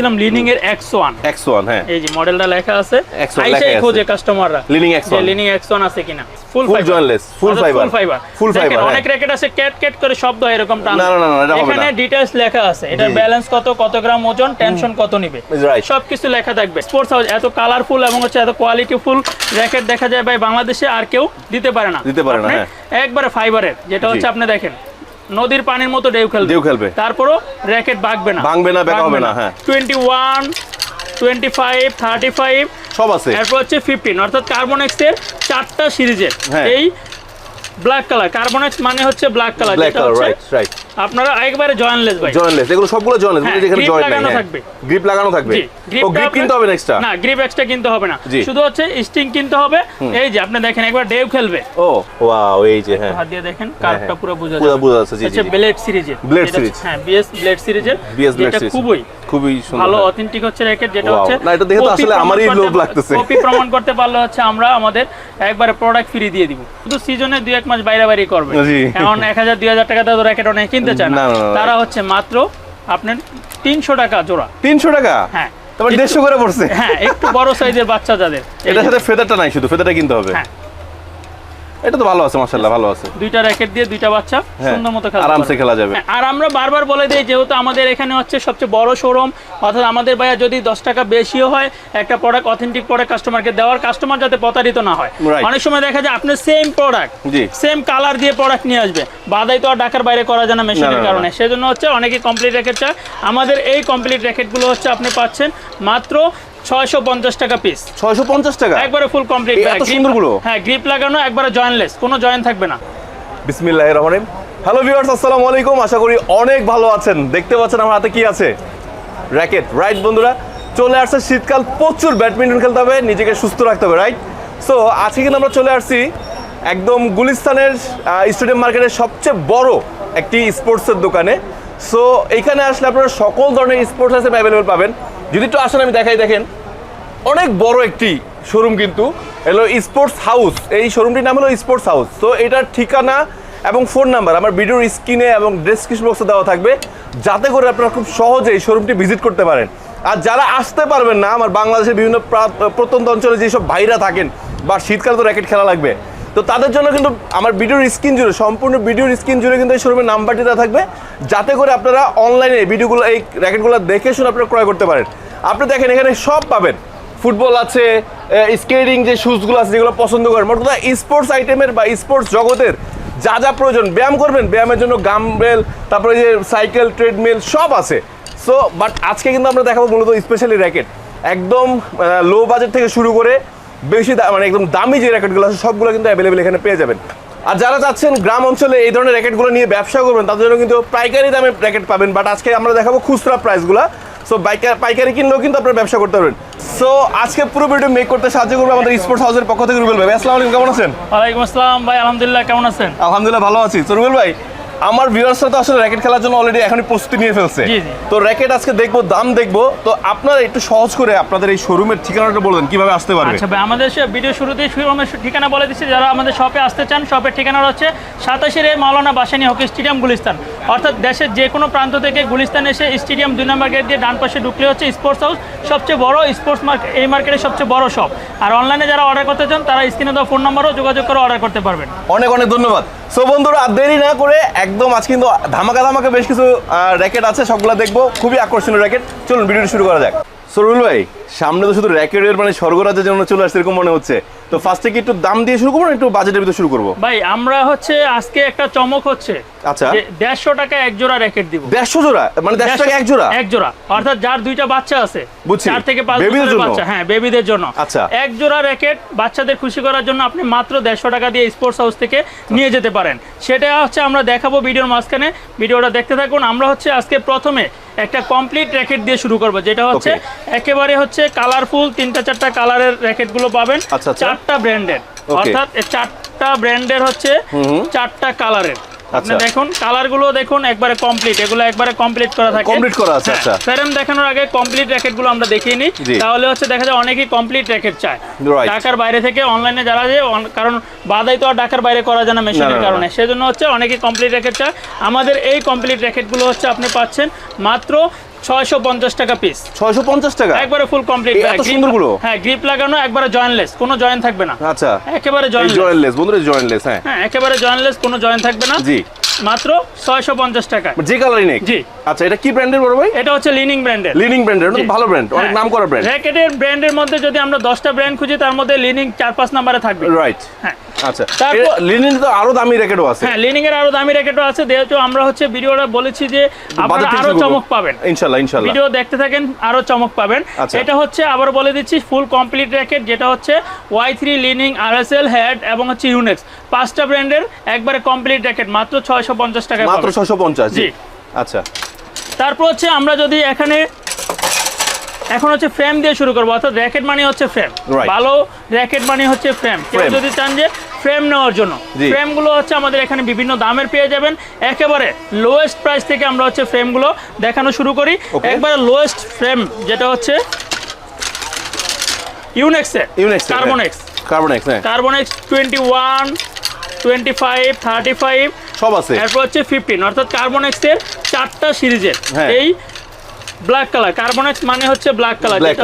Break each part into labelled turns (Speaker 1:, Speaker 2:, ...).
Speaker 1: ছিলাম লিনিং এর x one
Speaker 2: x one হ্যাঁ।
Speaker 1: এই যে মডেলটা লেখা আছে।
Speaker 2: X1
Speaker 1: আইসাই
Speaker 2: লেখাই আছে।
Speaker 1: খোঁজে কাস্টমাররা
Speaker 2: X1
Speaker 1: যে লিনিং এক্স ওয়ান আছে কিনা। Full
Speaker 2: full fiber।
Speaker 1: Full fibre
Speaker 2: fiber, হ্যাঁ।
Speaker 1: অনেক র্যাকেট আছে ক্যাট ক্যাট করে শব্দ হয় এরকম
Speaker 2: না, না, না, না, এটা হবে
Speaker 1: এখানে ডিটেইলস লেখা আছে। এটা ব্যালেন্স কত কত গ্রাম ওজন টেনশন কত নিবে. সবকিছু লেখা থাকবে। স্পোর্টস হাউস এত কালারফুল এবং হচ্ছে এত কোয়ালিটিফুল র্যাকেট দেখা যায় ভাই বাংলাদেশে আর কেউ দিতে পারে না।
Speaker 2: দিতে পারে না, হ্যাঁ।
Speaker 1: একবারে ফাইবারের যেটা হচ্ছে আপনি দেখেন নদীর পানির মতো ঢেউ খেলবে।
Speaker 2: ঢেউ খেলবে।
Speaker 1: তারপরও র্যাকেট ভাঙবে না।
Speaker 2: ভাঙবে না, বেঁকা হবে না, হ্যাঁ।
Speaker 1: Twenty one twenty five thirty five
Speaker 2: সব আছে।
Speaker 1: এরপর হচ্ছে ফিফটিন অর্থাৎ কার্বন এর চারটা সিরিজের।
Speaker 2: হ্যাঁ।
Speaker 1: এই ব্ল্যাক কালার কার্বন এক্স মানে হচ্ছে ব্ল্যাক কালার যেটা হচ্ছে
Speaker 2: রাইট রাইট
Speaker 1: আপনারা একবারে জয়েনলেস ভাই।
Speaker 2: জয়েন্টলেস এগুলো সবগুলো জয়েন্টলেস
Speaker 1: হ্যাঁ,
Speaker 2: যেখানে
Speaker 1: grip
Speaker 2: জয়েন্ট
Speaker 1: লাগানো থাকবে।
Speaker 2: গ্রিপ লাগানো থাকবে। ও গ্রিপ কিনতে হবে না এক্সট্রা
Speaker 1: না গ্রিপ এক্সট্রা কিনতে হবে না। শুধু হচ্ছে স্টিং কিনতে হবে। এই যে আপনি দেখেন একবার ডেভ খেলবে।
Speaker 2: ও ওয়াও এই যে হ্যাঁ।
Speaker 1: হাত দিয়ে দেখেন কার্ভটা
Speaker 2: হ্যাঁ।
Speaker 1: পুরো বোঝা
Speaker 2: পুরো বোঝা যাচ্ছে, জি, জি।
Speaker 1: ব্লেড সিরিজের এটা-
Speaker 2: series।
Speaker 1: হ্যাঁ বিএস ব্লেড সিরিজের
Speaker 2: বিএস
Speaker 1: যেটা
Speaker 2: সিরিজ
Speaker 1: খুবই
Speaker 2: খুবই সুন্দর
Speaker 1: ভালো
Speaker 2: হ্যাঁ।
Speaker 1: অথেন্টিক হচ্ছে র্যাকেট যেটা হচ্ছে
Speaker 2: না, এটা দেখে তো আসলে আমারই লোভ লাগতেছে।
Speaker 1: copy প্রমাণ করতে পারলে হচ্ছে আমরা আমাদের একবারে প্রোডাক্ট ফ্রি দিয়ে দিব। শুধু সিজনে দুই এক মাস বাইরে বাইরে করবে। এখন এক হাজার দুই টাকা তো র্যাকেট অনেক কিনতে চায় না। তারা হচ্ছে মাত্র আপনার তিনশো টাকা জোড়া।
Speaker 2: তিনশো টাকা?
Speaker 1: হ্যাঁ।
Speaker 2: তারপর দেড়শো করে পড়ছে।
Speaker 1: হ্যাঁ একটু বড় সাইজের বাচ্চা যাদের।
Speaker 2: এটার সাথে ফেদারটা নাই শুধু ফেদারটা কিনতে হবে।
Speaker 1: হ্যাঁ।
Speaker 2: এটা তো ভালো আছে মাশাআল্লাহ ভালো আছে
Speaker 1: দুইটা র্যাকেট দিয়ে দুইটা বাচ্চা
Speaker 2: হ্যাঁ,
Speaker 1: সুন্দর মতো খেলা
Speaker 2: আরামসে খেলা যাবে।
Speaker 1: আর আমরা বারবার বলে দিই যেহেতু আমাদের এখানে হচ্ছে সবচেয়ে বড় শোরুম অর্থাৎ আমাদের ভাইয়া যদি দশ টাকা বেশিও হয় একটা প্রোডাক্ট অথেন্টিক প্রোডাক্ট কাস্টমারকে দেওয়ার কাস্টমার যাতে প্রতারিত না হয় অনেক সময় দেখা যায় আপনি সেম প্রোডাক্ট
Speaker 2: জি।
Speaker 1: সেম কালার দিয়ে প্রোডাক্ট নিয়ে আসবে বাদাই তো আর ঢাকার বাইরে করা যায় না মেশিনের। কারণে সেজন্য হচ্ছে অনেকে কমপ্লিট র্যাকেট চায় আমাদের এই কমপ্লিট র্যাকেটগুলো হচ্ছে আপনি পাচ্ছেন মাত্র ছয়শো পঞ্চাশ টাকা পিস
Speaker 2: ছয়শো পঞ্চাশ টাকা?
Speaker 1: একবারে ফুল কমপ্লিট
Speaker 2: এত সুন্দরগুলো?
Speaker 1: হ্যাঁ গ্রিপ লাগানো একবারে জয়েন্টলেস কোনো জয়েন্ট থাকবে না।
Speaker 2: বিসমিল্লাহ রহমান হ্যালো ভিউয়ার্স আসসালামু আলাইকুম। আশা করি অনেক ভালো আছেন। দেখতে পাচ্ছেন আমার হাতে কি আছে? র্যাকেট রাইট বন্ধুরা? চলে আসছে শীতকাল প্রচুর ব্যাডমিন্টন খেলতে হবে নিজেকে সুস্থ রাখতে হবে রাইট সো আজকে কিন্তু আমরা চলে আসছি একদম গুলিস্তানের স্টেডিয়াম মার্কেটের সবচেয়ে বড় একটি স্পোর্টসের দোকানে। সো এখানে আসলে আপনারা সকল ধরনের স্পোর্টস আছে অ্যাভেলেবেল পাবেন। যদি একটু আসেন আমি দেখাই দেখেন। অনেক বড় একটি শোরুম কিন্তু। এলো স্পোর্টস হাউস এই শোরুমটির নাম হলো স্পোর্টস হাউস তো এটার ঠিকানা এবং ফোন নাম্বার আমার ভিডিওর স্ক্রিনে এবং ডেসক্রিপশন বক্সে দেওয়া থাকবে, যাতে করে আপনারা খুব সহজে এই শোরুমটি ভিজিট করতে পারেন। আর যারা আসতে পারবেন না, আমার বাংলাদেশের বিভিন্ন প্রা- প্রত্যন্ত অঞ্চলে যেসব ভাইরা থাকেন, বা শীতকালে তো র্যাকেট খেলা লাগবে, তো তাদের জন্য কিন্তু আমার ভিডিওর স্ক্রিন জুড়ে, সম্পূর্ণ ভিডিওর স্ক্রিন জুড়ে কিন্তু এই শোরুমের নাম্বারটি দেওয়া থাকবে, যাতে করে আপনারা অনলাইনে ভিডিওগুলো এই র্যাকেটগুলো দেখে শুনে আপনারা ক্রয় করতে পারেন। আপনি দেখেন এখানে সব পাবেন। ফুটবল আছে স্কেটিং যে শুজগুলো আছে যেগুলো পছন্দ করেন, মোট কথা স্পোর্টস আইটেমের বা স্পোর্টস জগতের যা যা প্রয়োজন, ব্যায়াম করবেন, ব্যায়ামের জন্য গামবেল তারপরে যে সাইকেল ট্রেডমিল সব আছে। সো বাট আজকে কিন্তু আমরা দেখাবো মূলত স্পেশালি র্যাকেট একদম লো বাজেট থেকে শুরু করে বেশি মানে একদম দামি যে র্যাকেটগুলো আছে, সবগুলো কিন্তু অ্যাভেলেবেল এখানে পেয়ে যাবেন। আর যারা চাচ্ছেন গ্রাম অঞ্চলে এই ধরনের র্যাকেটগুলো নিয়ে ব্যবসা করবেন, তাদের জন্য কিন্তু পাইকারি দামে র্যাকেট পাবেন। বাট আজকে আমরা দেখাবো খুচরা প্রাইসগুলো সো বাইকার পাইকারি কিনলেও কিন্তু আপনারা ব্যবসা করতে পারবেন। সো আজকে পুরো ভিডিও মেক করতে সাহায্য করবে আমাদের স্পোর্টস হাউসের পক্ষ থেকে রুবেল ভাই। আসসালামু আলাইকুম কেমন আছেন?
Speaker 1: ওয়ালাইকুম আসসালাম ভাই আলহামদুলিল্লাহ কেমন আছেন?
Speaker 2: আলহামদুলিল্লাহ ভালো আছি। তো রুবেল ভাই আমার ভিউয়ার্সরা তো আসলে র্যাকেট খেলার জন্য অলরেডি এখনই প্রস্তুতি নিয়ে ফেলছে।
Speaker 1: জি, জি।
Speaker 2: তো র্যাকেট আজকে দেখব দাম দেখব। তো আপনারা একটু সহজ করে আপনাদের এই শোরুমের ঠিকানাটা বলবেন কীভাবে আসতে পারবে?
Speaker 1: আচ্ছা ভাই আমাদের ভিডিও শুরুতেই শুরু আমরা ঠিকানা বলে দিচ্ছি যারা আমাদের শপে আসতে চান শপের ঠিকানা হচ্ছে সাতাশের এ মাওলানা বাসানি হকি স্টেডিয়াম গুলিস্তান। অর্থাৎ দেশের যে কোনো প্রান্ত থেকে গুলিস্তান এসে স্টেডিয়াম দুই নম্বর গেট দিয়ে ডান পাশে ঢুকলে হচ্ছে স্পোর্টস হাউস সবচেয়ে বড় স্পোর্টস মার্কেট এই মার্কেটের সবচেয়ে বড় শপ আর অনলাইনে যারা অর্ডার করতে চান তারা স্ক্রিনে দেওয়া ফোন নম্বরও যোগাযোগ করে অর্ডার করতে পারবেন।
Speaker 2: অনেক অনেক ধন্যবাদ। সো বন্ধুরা, আর দেরি না করে একদম আজ কিন্তু ধামাকা ধামাকা বেশ কিছু র্যাকেট আছে, সবগুলো দেখব। খুবই আকর্ষণীয় র্যাকেট চলুন ভিডিওটি শুরু করা যাক। সরুল ভাই, সামনে তো শুধু র্যাকেটের মানে স্বর্গরাজের জন্য চলে আসছে, এরকম মনে হচ্ছে। তো ফার্স্টে কি একটু দাম দিয়ে শুরু করব একটু বাজেটের ভিতরে শুরু করব?
Speaker 1: ভাই আমরা হচ্ছে আজকে একটা চমক হচ্ছে
Speaker 2: আচ্ছা।
Speaker 1: দেড়শো টাকা এক জোড়া র্যাকেট দিব।
Speaker 2: দেড়শো জোড়া? মানে দেড়শো টাকা এক জোড়া?
Speaker 1: এক জোড়া। অর্থাৎ যার দুইটা বাচ্চা আছে
Speaker 2: বুঝছি।
Speaker 1: চার থেকে পাঁচ বছরের? বাচ্চা হ্যাঁ বেবিদের জন্য।
Speaker 2: আচ্ছা।
Speaker 1: এক জোড়া র্যাকেট বাচ্চাদের খুশি করার জন্য আপনি মাত্র দেড়শো টাকা দিয়ে স্পোর্টস হাউস থেকে নিয়ে যেতে পারেন। সেটা হচ্ছে আমরা দেখাবো ভিডিওর মাঝখানে। ভিডিওটা দেখতে থাকুন। আমরা হচ্ছে আজকে প্রথমে একটা কমপ্লিট র্যাকেট দিয়ে শুরু করব যেটা হচ্ছে একেবারে হচ্ছে কালারফুল তিনটা চারটা কালারের র্যাকেটগুলো পাবেন।
Speaker 2: আচ্ছা, আচ্ছা।
Speaker 1: চারটা ব্র্যান্ডের অর্থাৎ চারটা ব্র্যান্ডের হচ্ছে চারটা কালারের
Speaker 2: আচ্ছা।
Speaker 1: দেখুন কালারগুলো দেখুন একবারে কমপ্লিট এগুলো একবারে কমপ্লিট করা থাকে
Speaker 2: কমপ্লিট করা আছে, আচ্ছা।
Speaker 1: ফেরেম দেখানোর আগে কমপ্লিট র্যাকেটগুলো আমরা দেখিয়ে নিই তাহলে হচ্ছে দেখা যায় অনেকেই কমপ্লিট র্যাকেট চায়. ঢাকার বাইরে থেকে অনলাইনে যারা যে কারণ বাদাই তো আর ঢাকার বাইরে করা যায় না মেশিনের। কারণে সেজন্য হচ্ছে অনেকেই কমপ্লিট র্যাকেট চায় আমাদের এই কমপ্লিট র্যাকেটগুলো হচ্ছে আপনি পাচ্ছেন মাত্র ছয়শো পঞ্চাশ টাকা পিস
Speaker 2: ছয়শো পঞ্চাশ টাকা?
Speaker 1: একবারে ফুল কমপ্লিট
Speaker 2: এত সুন্দরগুলো?
Speaker 1: হ্যাঁ গ্রিপ লাগানো একবারে জয়েন্টলেস কোনো জয়েন্ট থাকবে না।
Speaker 2: আচ্ছা।
Speaker 1: একেবারে জয়েন্টলেস
Speaker 2: জয়েন্টলেস বন্ধুরা জয়েন্টলেস হ্যাঁ।
Speaker 1: হ্যাঁ একেবারে জয়েন্টলেস কোনো জয়েন্ট থাকবে না।
Speaker 2: জি।
Speaker 1: মাত্র ছয়শো পঞ্চাশ টাকা
Speaker 2: যে কালারই নেই
Speaker 1: জি।
Speaker 2: আচ্ছা এটা কি ব্র্যান্ডের বড় ভাই?
Speaker 1: এটা হচ্ছে লিনিং ব্র্যান্ডের
Speaker 2: লিডিং ব্র্যান্ডের এটা ভালো ব্র্যান্ড অনেক নাম করা ব্র্যান্ড
Speaker 1: র্যাকেটের ব্র্যান্ডের মধ্যে যদি আমরা দশটা ব্র্যান্ড খুঁজি তার মধ্যে লিনিং চার পাঁচ নাম্বারে থাকবে।
Speaker 2: রাইট
Speaker 1: হ্যাঁ।
Speaker 2: আচ্ছা।
Speaker 1: তারপর-
Speaker 2: লিনিং তো আরও দামি র্যাকেটও আছে।
Speaker 1: হ্যাঁ লিনিং এর আরও দামি র্যাকেটও আছে। যেহেতু আমরা হচ্ছে ভিডিওটা বলেছি যে আপনারা
Speaker 2: আরও
Speaker 1: চমক পাবেন। ভিডিও দেখতে থাকেন আরও চমক পাবেন।
Speaker 2: আচ্ছা।
Speaker 1: এটা হচ্ছে আবার বলে দিচ্ছি ফুল কমপ্লিট র্যাকেট যেটা হচ্ছে Y three Li-Ning RSL head এবং হচ্ছে ইউনেক্স পাঁচটা ব্র্যান্ডের একবারে কমপ্লিট র্যাকেট মাত্র টাকা
Speaker 2: মাত্র ছশো পঞ্চাশ জি।
Speaker 1: জি।
Speaker 2: আচ্ছা।
Speaker 1: তারপর হচ্ছে আমরা যদি এখানে এখন হচ্ছে ফ্রেম দিয়ে শুরু করব অর্থাৎ র্যাকেট মানে হচ্ছে ফ্রেম ভালো র্যাকেট মানে হচ্ছে ফ্রেম কেউ যদি চান যে ফ্রেম নেওয়ার জন্য। ফ্রেমগুলো হচ্ছে আমাদের এখানে বিভিন্ন দামের পেয়ে যাবেন। একেবারে লোয়েস্ট প্রাইস থেকে আমরা হচ্ছে ফ্রেমগুলো দেখানো শুরু করি. একবারে লোয়েস্ট ফ্রেম যেটা হচ্ছে ইউনেক্সের
Speaker 2: Yonex
Speaker 1: Carbonex
Speaker 2: Carbonex
Speaker 1: Carbonex twenty one twenty five thirty five
Speaker 2: সব আছে।
Speaker 1: এরপর হচ্ছে ফিফটিন অর্থাৎ কার্বনেক্সের চারটা সিরিজের।
Speaker 2: হ্যাঁ।
Speaker 1: এই ব্ল্যাক কালার কার্বনেক্স মানে হচ্ছে ব্ল্যাক কালার
Speaker 2: রাইট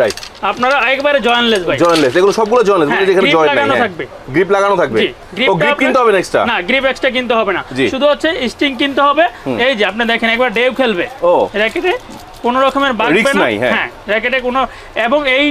Speaker 2: রাইট
Speaker 1: আপনারা একবারে জয়েন্টলেস ভাই।
Speaker 2: জয়েন্টলেস এগুলো সবগুলো যেখানে
Speaker 1: grip
Speaker 2: জয়েন্ট
Speaker 1: লাগানো থাকবে।
Speaker 2: গ্রিপ লাগানো থাকবে। ও গ্রিপ কিনতে হবে এক্সট্রা
Speaker 1: না গ্রিপ এক্সট্রা কিনতে হবে না। শুধু হচ্ছে স্টিং কিনতে হবে। এই যে আপনি দেখেন একবার ডেভ খেলবে।
Speaker 2: ও।
Speaker 1: র্যাকেটে কোনো রকমের
Speaker 2: Risk
Speaker 1: না।
Speaker 2: হ্যাঁ।
Speaker 1: র্যাকেটে কোনো এবং এই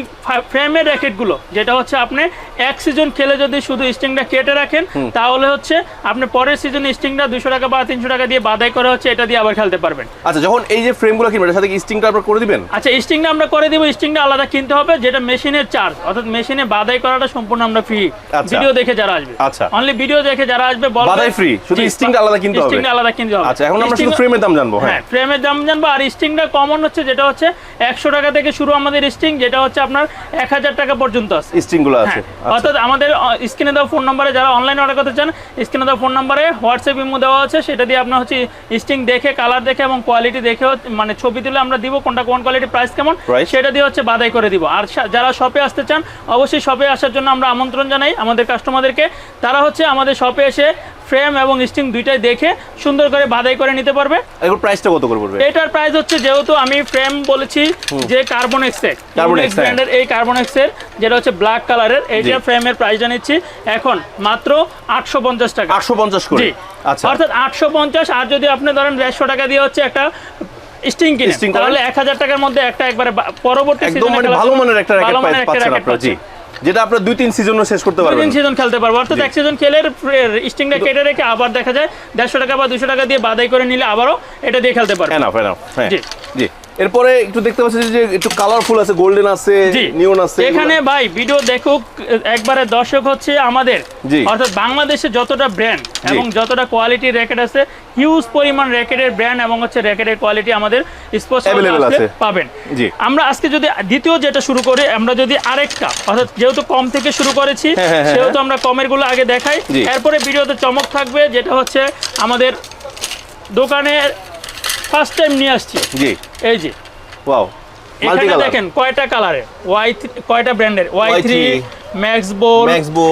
Speaker 1: ফ্রেমের র্যাকেটগুলো যেটা হচ্ছে আপনি এক সিজন খেলে যদি শুধু স্টিংটা কেটে রাখেন তাহলে হচ্ছে আপনি পরের সিজনে স্টিংটা দুশো টাকা বা তিনশো টাকা দিয়ে বাদাই করে হচ্ছে এটা দিয়ে আবার খেলতে পারবেন।
Speaker 2: আচ্ছা যখন এই যে ফ্রেমগুলো কিনবেন এর সাথে কি স্টিংটা আপনার করে দিবেন?
Speaker 1: আচ্ছা স্টিংটা আমরা করে দিব স্টিংটা আলাদা কিনতে হবে যেটা মেশিনের চার্জ অর্থাৎ মেশিনে বাদাই করাটা সম্পূর্ণ আমরা ফ্রি
Speaker 2: আচ্ছা।
Speaker 1: ভিডিও দেখে যারা আসবে।
Speaker 2: আচ্ছা।
Speaker 1: অনলি ভিডিও দেখে যারা আসবে
Speaker 2: বাদাই free, শুধু স্টিংটা আলাদা কিনতে হবে।
Speaker 1: স্টিংটা আলাদা কিনতে হবে।
Speaker 2: আচ্ছা এখন আমরা শুধু ফ্রেমের দাম জানব
Speaker 1: হ্যাঁ।
Speaker 2: হ্যাঁ
Speaker 1: ফ্রেমের দাম জানব আর স্টিংটা কমন হচ্ছে যেটা হচ্ছে একশো টাকা থেকে শুরু আমাদের স্টিং যেটা হচ্ছে আপনার এক হাজার টাকা পর্যন্ত আছে।
Speaker 2: স্টিংগুলো আছে।
Speaker 1: হ্যাঁ,
Speaker 2: আচ্ছা।
Speaker 1: অর্থাৎ আমাদের স্ক্রিনে দেওয়া ফোন নম্বরে যারা অনলাইন অর্ডার করতে চান স্ক্রিনে দেওয়া ফোন নম্বরে হোয়াটসঅ্যাপ ইমো দেওয়া আছে সেটা দিয়ে আপনার হচ্ছে স্টিং দেখে কালার দেখে এবং কোয়ালিটি দেখে মানে ছবি তুলে আমরা দিব কোনটা কোন কোয়ালিটি প্রাইস কেমন সেটা দিয়ে হচ্ছে বাদাই করে দিব। আর যারা শপে আসতে চান অবশ্যই শপে আসার জন্য আমরা আমন্ত্রণ জানাই আমাদের কাস্টমারদেরকে তারা হচ্ছে আমাদের শপে এসে ফ্রেম এবং স্টিং দুইটাই দেখে সুন্দর করে বাদাই করে নিতে পারবে।
Speaker 2: প্রাইসটা কত করে পড়বে?
Speaker 1: এটার প্রাইস হচ্ছে যেহেতু আমি ফ্রেম বলেছি যে কার্বন এক্সের
Speaker 2: হ্যাঁ।
Speaker 1: ব্র্যান্ডের এই কার্বন এক্সের যেটা হচ্ছে ব্ল্যাক কালারের এইটা ফ্রেমের প্রাইসটা নিচ্ছি এখন মাত্র আটশো পঞ্চাশ টাকা।
Speaker 2: আটশো পঞ্চাশ করে। আচ্ছা।
Speaker 1: অর্থাৎ আটশো পঞ্চাশ আর যদি আপনি ধরেন দেড়শো টাকা দিয়ে হচ্ছে একটা স্টিং কিনে তাহলে এক হাজার টাকার মধ্যে একটা একবারে পরবর্তী
Speaker 2: একদম মানে ভালো মানের একটা র্যাকেট পাচ্ছেন আপনারা জি। যেটা আপনারা দুই তিন সিজনও শেষ করতে পারবেন।
Speaker 1: তিন সিজন খেলতে পারব। অর্থাৎ এক সিজন খেলে স্টিংটা কেটে রেখে আবার দেখা যায়। দেড়শো টাকা বা দুশো টাকা দিয়ে বাদাই করে নিলে আবারও এটা দিয়ে খেলতে পারবেন।
Speaker 2: এনাফ এনাফ হ্যাঁ।
Speaker 1: জি।
Speaker 2: জি। এরপরে একটু দেখতে পাচ্ছি যে একটু কালারফুল আছে গোল্ডেন আছে নিয়ন আছে
Speaker 1: এখানে ভাই ভিডিও দেখুক একবারে দর্শক হচ্ছে আমাদের। অর্থাৎ বাংলাদেশে যতটা ব্র্যান্ড এবং যতটা কোয়ালিটির র্যাকেট আছে হিউজ পরিমাণ র্যাকেটের ব্র্যান্ড এবং হচ্ছে র্যাকেটের কোয়ালিটি আমাদের
Speaker 2: আছে।
Speaker 1: পাবেন।
Speaker 2: জি।
Speaker 1: আমরা আজকে যদি দ্বিতীয় যেটা শুরু করি আমরা যদি আরেকটা অর্থাৎ যেহেতু কম থেকে শুরু করেছি
Speaker 2: হ্যাঁ, হ্যাঁ, হ্যাঁ,
Speaker 1: সেহেতু আমরা কমেরগুলো আগে দেখাই। এরপরে ভিডিওতে চমক থাকবে যেটা হচ্ছে আমাদের দোকানে ফার্স্ট টাইম নিয়ে আসছি।
Speaker 2: জি।
Speaker 1: এই যে।
Speaker 2: ওয়াও
Speaker 1: এখানে দেখেন কয়টা কালারের ওয়াই কয়টা ব্র্যান্ডের ওয়াই থ্রি
Speaker 2: Y3,
Speaker 1: ম্যাক্স বোল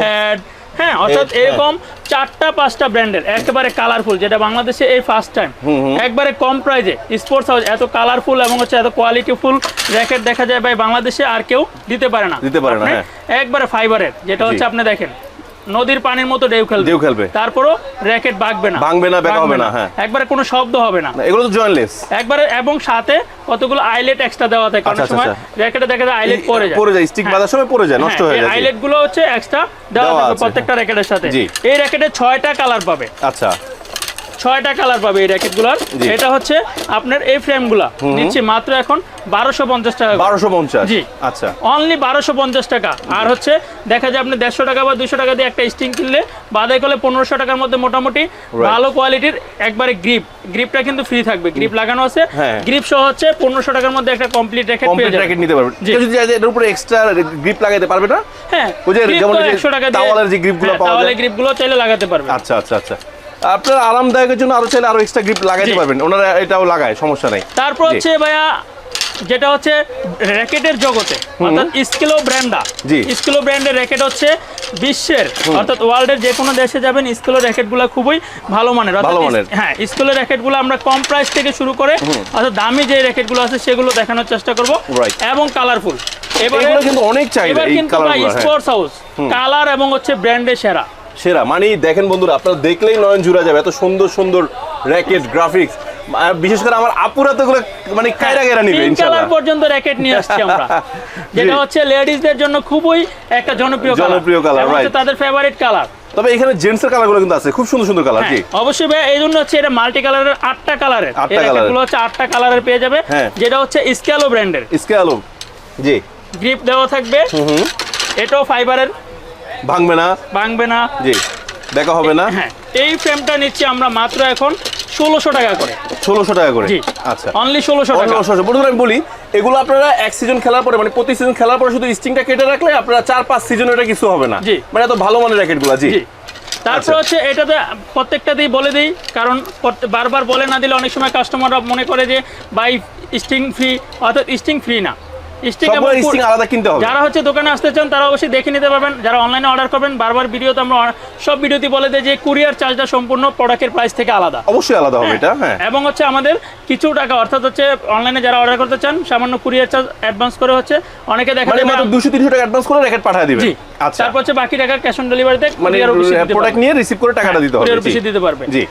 Speaker 1: হ্যাড হ্যাঁ অর্থাৎ এরকম চারটা পাঁচটা ব্র্যান্ডের একেবারে কালারফুল যেটা বাংলাদেশে এই ফার্স্ট টাইম একবারে কম প্রাইজে স্পোর্টস হাউস এত কালারফুল এবং হচ্ছে এত কোয়ালিটিফুল র্যাকেট দেখা যায় ভাই বাংলাদেশে আর কেউ দিতে পারে না।
Speaker 2: দিতে পারে না, হ্যাঁ।
Speaker 1: একবারে ফাইবারের যেটা হচ্ছে আপনি দেখেন নদীর পানির মতো ঢেউ খেলবে
Speaker 2: ঢেউ খেলবে।
Speaker 1: তারপরও র্যাকেট বাঁকবে না
Speaker 2: ভাঙবে না, বেঁকা হবে না, হ্যাঁ।
Speaker 1: একবারে কোনো শব্দ হবে না
Speaker 2: এগুলো তো জয়েন্টলেস
Speaker 1: একবারে এবং সাথে কতগুলো আইলেট এক্সট্রা দেওয়া থাকে অনেক
Speaker 2: আচ্ছা,
Speaker 1: সময়
Speaker 2: আচ্ছা।
Speaker 1: র্যাকেটে দেখা যায় আইলেট পড়ে যায়
Speaker 2: পড়ে যায় স্টিক
Speaker 1: হ্যাঁ।
Speaker 2: বাঁধার সময় পড়ে যায় নষ্ট হয়ে যায়।
Speaker 1: আইলেটগুলো হচ্ছে এক্সট্রা দেওয়া
Speaker 2: থাকে
Speaker 1: প্রত্যেকটা র্যাকেটের সাথে
Speaker 2: জি।
Speaker 1: এই র্যাকেটে 6টা কালার পাবে
Speaker 2: আচ্ছা
Speaker 1: ছয়টা কালার পাবে এই
Speaker 2: র্যাকেটগুলার
Speaker 1: এটা হচ্ছে আপনার এই ফ্রেমগুলা নিচ্ছে মাত্র এখন বারোশো পঞ্চাশ টাকা
Speaker 2: বারোশো পঞ্চাশ?
Speaker 1: জি।
Speaker 2: আচ্ছা।
Speaker 1: অনলি বারোশো পঞ্চাশ টাকা। আর হচ্ছে দেখা যায় আপনি দেড়শো টাকা বা দুশো টাকা দিয়ে একটা স্টিং কিনলে বাদাই করলে পনেরোশো টাকার মধ্যে মোটামুটি ভালো কোয়ালিটির একবারে গ্রিপ গ্রিপটা কিন্তু ফ্রি থাকবে। গ্রিপ লাগানো আছে।
Speaker 2: হ্যাঁ।
Speaker 1: গ্রিপ সহ হচ্ছে পনেরোশো টাকার মধ্যে একটা কমপ্লিট র্যাকেট পেয়ে
Speaker 2: কমপ্লিট
Speaker 1: যাবে
Speaker 2: র্যাকেট নিতে। কেউ যদি এটার উপরে এক্সট্রা গ্রিপ লাগাইতে পারবে না?
Speaker 1: হ্যাঁ
Speaker 2: ওই যে যেমন
Speaker 1: তো 100 টাকা দিয়ে-
Speaker 2: টাওয়ালের যে grip
Speaker 1: হ্যাঁ,
Speaker 2: পাওয়া যায়।
Speaker 1: টাওয়ালের grip গুলো চাইলে লাগাতে পারবে
Speaker 2: আচ্ছা আচ্ছা আচ্ছা। আপনার আরামদায়কের জন্য আরও চাইলে আরও এক্সট্রা গ্রিপ লাগাইতে পারবেন। ওনারা এটাও লাগায় সমস্যা নাই।
Speaker 1: তারপর হচ্ছে ভাইয়া যেটা হচ্ছে র্যাকেটের জগতে অর্থাৎ স্কিলো ব্র্যান্ডা।
Speaker 2: জি।
Speaker 1: স্কিলো ব্র্যান্ডের র্যাকেট হচ্ছে বিশ্বের অর্থাৎ ওয়ার্ল্ডের যে কোনো দেশে যাবেন স্কিলো র্যাকেটগুলো খুবই ভালো মানের। হ্যাঁ স্কিলো র্যাকেটগুলো আমরা কম প্রাইস থেকে শুরু করে অর্থাৎ দামি যে র্যাকেটগুলো আছে সেগুলো দেখানোর চেষ্টা করব। এবং কালারফুল
Speaker 2: এগুলো কিন্তু অনেক চাহিদা
Speaker 1: এবার
Speaker 2: এই
Speaker 1: কিন্তু স্পোর্টস হাউস কালার এবং হচ্ছে ব্র্যান্ডের সেরা।
Speaker 2: সেরা। মানে দেখেন বন্ধুরা আপনারা দেখলেই নয়ন জুড়ে যাবে এত সুন্দর সুন্দর র্যাকেট গ্রাফিক্স বিশেষ করে আমার আপুরা তো মানে কায়রা কায়রা নিবে ইনশাআল্লাহ
Speaker 1: পর্যন্ত র্যাকেট নিয়ে আসছি আমরা। যেটা হচ্ছে লেডিসদের জন্য খুবই একটা জনপ্রিয় কালার।
Speaker 2: জনপ্রিয়
Speaker 1: কালার
Speaker 2: right.
Speaker 1: তাদের ফেভারিট কালার।
Speaker 2: তবে এখানে জেন্টসের কালারগুলো কিন্তু আছে খুব সুন্দর সুন্দর কালার জি।
Speaker 1: অবশ্যই ভাই এই জন্য হচ্ছে এটা মাল্টি কালারের আটটা কালারের
Speaker 2: আটটা colour-এর।
Speaker 1: হচ্ছে আটটা কালারের পেয়ে যাবে
Speaker 2: হ্যাঁ।
Speaker 1: যেটা হচ্ছে স্ক্যালো ব্র্যান্ডের
Speaker 2: স্কেল জি।
Speaker 1: গ্রিপ দেওয়া থাকবে। এটাও ফাইবারের
Speaker 2: ভাঙবে না?
Speaker 1: ভাঙবে না।
Speaker 2: জি দেখা হবে না।
Speaker 1: হ্যাঁ এই ফ্রেমটা নিচ্ছি আমরা মাত্র এখন ষোলোশো টাকা করে।
Speaker 2: ষোলোশো টাকা করে? আচ্ছা।
Speaker 1: অনলি ষোলোশো টাকা।
Speaker 2: বন্ধুরা আমি বলি এগুলো আপনারা এক সিজন খেলার পরে মানে প্রতি সিজন খেলার পরে শুধু স্টিংটা কেটে রাখলে আপনারা চার পাঁচ সিজন এটা কিছু হবে না। মানে এত ভালো মানের র্যাকেটগুলো জি।
Speaker 1: জি। তারপর
Speaker 2: আচ্ছা।
Speaker 1: হচ্ছে এটাতে প্রত্যেকটাতেই বলে দিই কারণ বারবার বলে না দিলে অনেক সময় কাস্টমাররা মনে করে যে বাই স্টিং ফ্রি অর্থাৎ স্টিং ফ্রি না। স্টিং
Speaker 2: আলাদা কিনতে হবে।
Speaker 1: যারা হচ্ছে দোকানে আসতে চান তারা অবশ্যই দেখে নিতে পারবেন। যারা অনলাইনে অর্ডার করবেন বারবার ভিডিওতে আমরা সব ভিডিওতে বলে দেয় যে কুরিয়ার চার্জটা সম্পূর্ণ প্রোডাক্টের প্রাইস থেকে আলাদা।
Speaker 2: অবশ্যই আলাদা হবে এটা হ্যাঁ।
Speaker 1: এবং হচ্ছে আমাদের কিছু টাকা অর্থাৎ হচ্ছে অনলাইনে যারা অর্ডার করতে চান সামান্য কুরিয়ার চার্জ অ্যাডভান্স করে হচ্ছে অনেকে দেখা
Speaker 2: মানে
Speaker 1: যায়
Speaker 2: মাত্র দুশো তিনশো টাকা অ্যাডভান্স করে র্যাকেট পাঠিয়ে দিবেন। আচ্ছা।
Speaker 1: তারপর হচ্ছে বাকি টাকা ক্যাশ অন ডেলিভারিতে
Speaker 2: মানে
Speaker 1: কুরিয়ার অফিসে দিতে
Speaker 2: প্রোডাক্ট নিয়ে রিসিভ করে টাকাটা দিতে হবে
Speaker 1: কুরিয়ার অফিসে দিতে পারবে
Speaker 2: জি।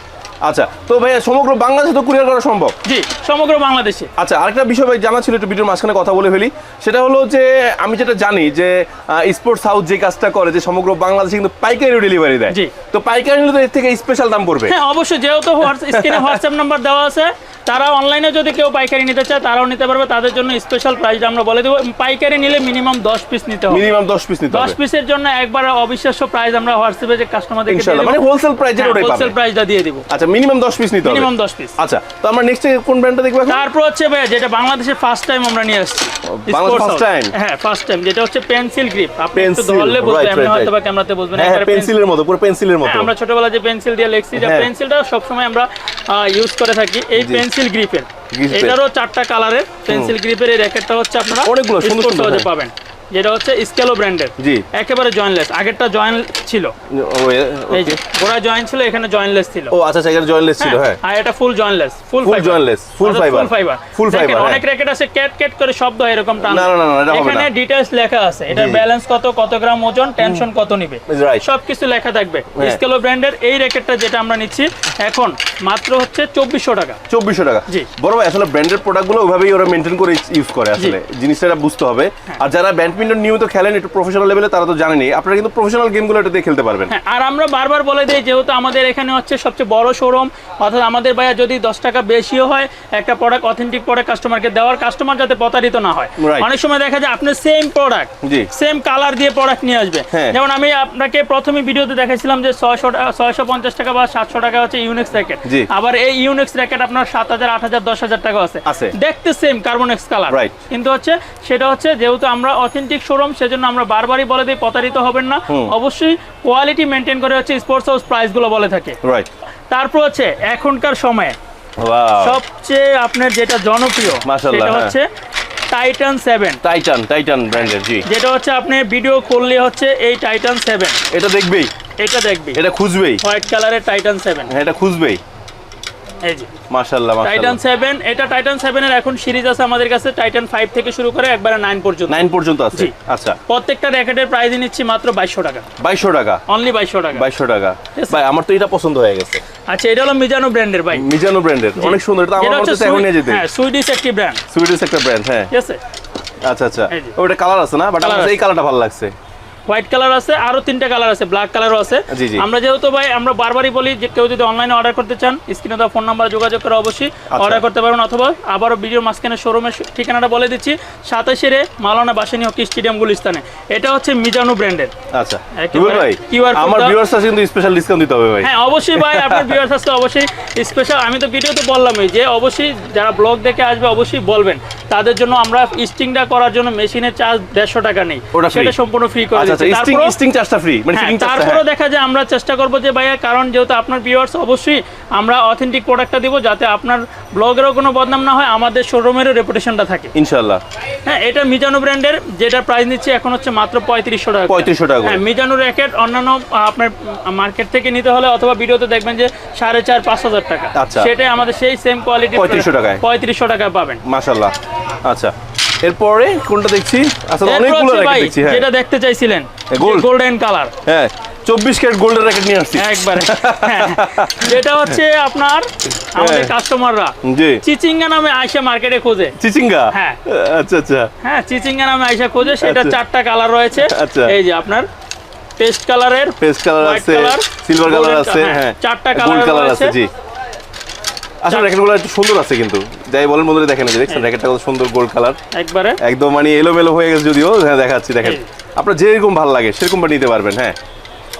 Speaker 2: আচ্ছা তো ভাইয়া সমগ্র বাংলাদেশে তো কুরিয়ার করা সম্ভব?
Speaker 1: জি সমগ্র বাংলাদেশে।
Speaker 2: আচ্ছা আরেকটা বিষয় ভাই জানা ছিল একটু ভিডিওর মাঝখানে কথা বলে ফেলি। সেটা হলো যে আমি যেটা জানি যে স্পোর্টস হাউস যে কাজটা করে যে সমগ্র বাংলাদেশে কিন্তু পাইকারি ডেলিভারি দেয়।
Speaker 1: জি।
Speaker 2: তো পাইকারি নিলে তো এর থেকে স্পেশাল দাম পড়বে।
Speaker 1: হ্যাঁ অবশ্যই যেহেতু স্ক্রিনে হোয়াটসঅ্যাপ নাম্বার দেওয়া আছে তারা অনলাইনে যদি কেউ পাইকারি নিতে চায় তারাও নিতে পারবে। তাদের জন্য স্পেশাল প্রাইস আমরা বলে দেবো। পাইকারি নিলে মিনিমাম দশ পিস নিতে হবে।
Speaker 2: মিনিমাম দশ পিস নিতে
Speaker 1: দশ পিসের জন্য একবার অবিশ্বাস্য প্রাইস আমরা হোয়াটসঅ্যাপে যে
Speaker 2: ইনশাআল্লাহ মানে হোলসেল ওটাই
Speaker 1: হোলসেল প্রাইসটা দিয়ে দিব।
Speaker 2: আচ্ছা মিনিমাম দশ পিস নিতে হবে।
Speaker 1: মিনিমাম দশ পিস
Speaker 2: আচ্ছা তো আমরা নেক্সট কোন ব্র্যান্ডটা দেখব এখন?
Speaker 1: তারপর হচ্ছে ভাই যেটা বাংলাদেশে ফার্স্ট টাইম আমরা নিয়ে আসছি।
Speaker 2: বাংলাদেশে
Speaker 1: House।
Speaker 2: time?
Speaker 1: হ্যাঁ ফার্স্ট টাইম যেটা হচ্ছে পেন্সিল গ্রিপ আপনি একটু ধরলে বুঝবেন এমনি হয়তো বা. ক্যামেরাতে বুঝবেন
Speaker 2: হ্যাঁ পেন্সিলের মতো পুরো পেন্সিলের মতো
Speaker 1: হ্যাঁ, আমরা ছোটবেলায় যে পেন্সিল দিয়ে লিখছি যে
Speaker 2: হ্যাঁ।
Speaker 1: পেন্সিলটা সবসময় আমরা ইউজ করে থাকি এই পেন্সিল গ্রিপের এটারও চারটা কালারের পেন্সিল গ্রিপের এই র্যাকেটটা হচ্ছে আপনারা
Speaker 2: অনেকগুলো সুন্দর সুন্দর, হ্যাঁ।
Speaker 1: পাবেন। যেটা হচ্ছে স্কেলো ব্র্যান্ডের
Speaker 2: জি।
Speaker 1: একেবারে জয়েন্টলেস আগেরটা জয়েন্ট ছিল। এই যে. গোড়া জয়েন্ট ছিল এখানে জয়েন্টলেস ছিল।
Speaker 2: ও আচ্ছা আচ্ছা এখানে জয়েন্টলেস ছিল হ্যাঁ
Speaker 1: আর এটা full jointless full
Speaker 2: Full jointless, full fiber,
Speaker 1: full fibre
Speaker 2: full fiber,
Speaker 1: অনেক
Speaker 2: হ্যাঁ।
Speaker 1: র্যাকেট আছে ক্যাট ক্যাট করে শব্দ হয় এরকম টান।
Speaker 2: না, না, না, না, এটা হবে
Speaker 1: এখানে ডিটেইলস লেখা আছে। এটা ব্যালেন্স কত কত গ্রাম ওজন টেনশন কত নিবে।
Speaker 2: Right.
Speaker 1: সবকিছু লেখা থাকবে।
Speaker 2: হ্যাঁ।
Speaker 1: স্কেলো ব্র্যান্ডের এই র্যাকেটটা যেটা আমরা নিচ্ছি এখন মাত্র হচ্ছে চব্বিশশো টাকা।
Speaker 2: চব্বিশশো টাকা।
Speaker 1: জি।
Speaker 2: বড় ভাই আসলে ব্র্যান্ডেড প্রোডাক্টগুলো ওইভাবেই ওরা মেনটেন করে ইউজ করে আসলে। জিনিসটা বুঝতে হবে।
Speaker 1: হ্যাঁ।
Speaker 2: আর যারা ব্যাডমিন্টন নিয়মিত খেলেন একটু প্রফেশনাল লেভেলে তারা তো জানেনি আপনারা কিন্তু প্রফেশনাল গেমগুলো এটা দিয়ে খেলতে পারবেন
Speaker 1: হ্যাঁ আর আমরা বারবার বলে দিই যেহেতু আমাদের এখানে হচ্ছে সবচেয়ে বড় শোরুম অর্থাৎ আমাদের ভাইয়া যদি দশ টাকা বেশিও হয় একটা প্রোডাক্ট অথেন্টিক প্রোডাক্ট কাস্টমারকে দেওয়ার কাস্টমার যাতে প্রতারিত না হয় অনেক সময় দেখা যায় আপনি সেম প্রোডাক্ট
Speaker 2: জি।
Speaker 1: সেম কালার দিয়ে প্রোডাক্ট নিয়ে আসবে
Speaker 2: হ্যাঁ।
Speaker 1: যেমন আমি আপনাকে প্রথমে ভিডিওতে দেখাইছিলাম যে ছয়শো ছয়শো পঞ্চাশ টাকা বা সাতশো টাকা হচ্ছে ইউনিক্স র্যাকেট
Speaker 2: জি।
Speaker 1: আবার এই ইউনিক্স র্যাকেট আপনার সাত হাজার আট হাজার দশ হাজার টাকা আছে। দেখতে সেম কার্বনেক্স কালার
Speaker 2: Right.
Speaker 1: কিন্তু হচ্ছে সেটা হচ্ছে যেহেতু আমরা অথেন্টিক শোরুম সেজন্য আমরা বারবারই বলে দিই প্রতারিত হবেন না। অবশ্যই কোয়ালিটি মেনটেন করে হচ্ছে স্পোর্টস হাউস প্রাইসগুলো বলে থাকে।
Speaker 2: রাইট
Speaker 1: তারপর হচ্ছে এখনকার সময়ে সবচেয়ে আপনার যেটা জনপ্রিয় সেটা
Speaker 2: হ্যাঁ।
Speaker 1: হচ্ছে টাইটান সেভেন
Speaker 2: টাইটান টাইটান ব্র্যান্ডের জি।
Speaker 1: যেটা হচ্ছে আপনি ভিডিও করলে হচ্ছে এই টাইটান সেভেন
Speaker 2: এটা দেখবেই।
Speaker 1: এটা দেখবেই।
Speaker 2: এটা খুঁজবেই।
Speaker 1: হোয়াইট কালারের টাইটান সেভেন
Speaker 2: হ্যাঁ এটা খুঁজবেই।
Speaker 1: এই যে।
Speaker 2: মাশাআল্লাহ
Speaker 1: টাইটান
Speaker 2: মাশাআল্লাহ
Speaker 1: সেভেন এটা টাইটান সেভেনের এখন সিরিজ আছে আমাদের কাছে টাইটান ফাইভ থেকে শুরু করে একবারে নাইন পর্যন্ত।
Speaker 2: নাইন পর্যন্ত আছে? আচ্ছা।
Speaker 1: প্রত্যেকটা র্যাকেটের প্রাইস নিচ্ছি মাত্র বাইশশো টাকা।
Speaker 2: বাইশশো টাকা?
Speaker 1: অনলি বাইশশো টাকা।
Speaker 2: বাইশশো টাকা। ভাই আমার তো এটা পছন্দ হয়ে গেছে।
Speaker 1: আচ্ছা এটা হলো মিজানো ব্র্যান্ডের ভাই।
Speaker 2: মিজানো ব্র্যান্ডের অনেক সুন্দর। এটা আমার
Speaker 1: হচ্ছে
Speaker 2: এখন নিয়ে যেতে।
Speaker 1: হ্যাঁ সুইডিশ একটি ব্র্যান্ড
Speaker 2: সুইডিশ একটা ব্র্যান্ড হ্যাঁ।
Speaker 1: ঠিক আছে?
Speaker 2: আচ্ছা আচ্ছা। ওটা কালার আছে না? বাট আমার এই কালারটা ভালো লাগছে।
Speaker 1: হোয়াইট কালার আছে আরও তিনটা কালার আছে ব্ল্যাক কালারও আছে। আমরা যেহেতু ভাই আমরা বারবারই বলি যে কেউ যদি অনলাইনে অর্ডার করতে চান স্ক্রিনে দেওয়া ফোন নাম্বার যোগাযোগ করে অবশ্যই
Speaker 2: আচ্ছা।
Speaker 1: অর্ডার করতে পারবেন। অথবা আবারও ভিডিও মাঝখানে শোরুমের ঠিকানাটা বলে দিচ্ছি সাতাশেরে মালানা বাসানি হকি স্টেডিয়াম গুলিস্তানে। এটা হচ্ছে মিজানু ব্র্যান্ডের
Speaker 2: আচ্ছা।
Speaker 1: একেবারে
Speaker 2: রুবেল ভাই
Speaker 1: QR code
Speaker 2: আমার ভিউয়ার্স আছে কিন্তু স্পেশাল ডিসকাউন্ট দিতে হবে ভাই।
Speaker 1: হ্যাঁ অবশ্যই ভাই আপনার ভিউয়ার্স অবশ্যই স্পেশাল আমি তো ভিডিওতে বললামই যে অবশ্যই যারা ব্লগ দেখে আসবে অবশ্যই বলবেন। তাদের জন্য আমরা স্টিংটা করার জন্য মেশিনের চার্জ দেড়শো টাকা নেই। সেটা সম্পূর্ণ ফ্রি করে
Speaker 2: আচ্ছা স্টিং স্টিং চার্জটা ফ্রি মানে
Speaker 1: হ্যাঁ,
Speaker 2: ফিটিং চার্জটা
Speaker 1: দেখা যায় আমরা চেষ্টা করব যে ভাইয়া কারণ যেহেতু আপনার ভিউয়ার্স অবশ্যই আমরা অথেন্টিক প্রোডাক্টটা দিব যাতে আপনার ব্লগেরও কোনো বদনাম না হয় আমাদের শোরুমেরও রেপুটেশনটা থাকে।
Speaker 2: ইনশাল্লাহ
Speaker 1: হ্যাঁ এটা মিজানো ব্র্যান্ডের যেটা প্রাইস নিচ্ছে এখন হচ্ছে মাত্র পঁয়ত্রিশশো টাকা।
Speaker 2: পঁয়ত্রিশশো টাকা
Speaker 1: হ্যাঁ মিজানো র্যাকেট অন্যান্য আপনার মার্কেট থেকে নিতে হলে অথবা ভিডিওতে দেখবেন যে সাড়ে চার পাঁচ হাজার টাকা।
Speaker 2: আচ্ছা।
Speaker 1: সেটাই আমাদের সেই সেম কোয়ালিটি
Speaker 2: 3500 টাকায়।
Speaker 1: পঁয়ত্রিশশো টাকায় পাবেন।
Speaker 2: মাশাল্লাহ আচ্ছা। এরপরে কোনটা দেখছি?
Speaker 1: এরপর
Speaker 2: অনেকগুলো র্যাকেট দেখছি হ্যাঁ।
Speaker 1: যেটা দেখতে চাইছিলেন? গোল্ডেন কালার
Speaker 2: হ্যাঁ চব্বিশ ক্যারেট গোল্ডের র্যাকেট নিয়ে আসছি।
Speaker 1: একবারে। যেটা হচ্ছে আপনার আমাদের
Speaker 2: হ্যাঁ।
Speaker 1: কাস্টমাররা
Speaker 2: জি।
Speaker 1: চিচিঙ্গা নামে আইসা মার্কেটে খোঁজে।
Speaker 2: চিচিঙ্গা?
Speaker 1: হ্যাঁ।
Speaker 2: আচ্ছা আচ্ছা।
Speaker 1: হ্যাঁ চিচিঙ্গা নামে আইসা খোঁজে সেটা
Speaker 2: আচ্ছা।
Speaker 1: চারটা কালার রয়েছে।
Speaker 2: আচ্ছা।
Speaker 1: এই যে আপনার পেস্ট কালারের
Speaker 2: পেস্ট কালার আছে সিলভার কালার আছে
Speaker 1: হ্যাঁ,
Speaker 2: হ্যাঁ।
Speaker 1: চারটা
Speaker 2: কালার আছে জি। আসলে র্যাকেটগুলো একটু সুন্দর আছে কিন্তু। যাই বলেন বন্ধুরা দেখেন যে দেখছেন র্যাকেটটা কত সুন্দর গোল্ড কালার।
Speaker 1: একবারে।
Speaker 2: একদম মানে এলোমেলো হয়ে গেছে যদিও হ্যাঁ দেখাচ্ছি দেখেন। আপনার যেরকম ভালো লাগে সেরকম নিতে পারবেন হ্যাঁ।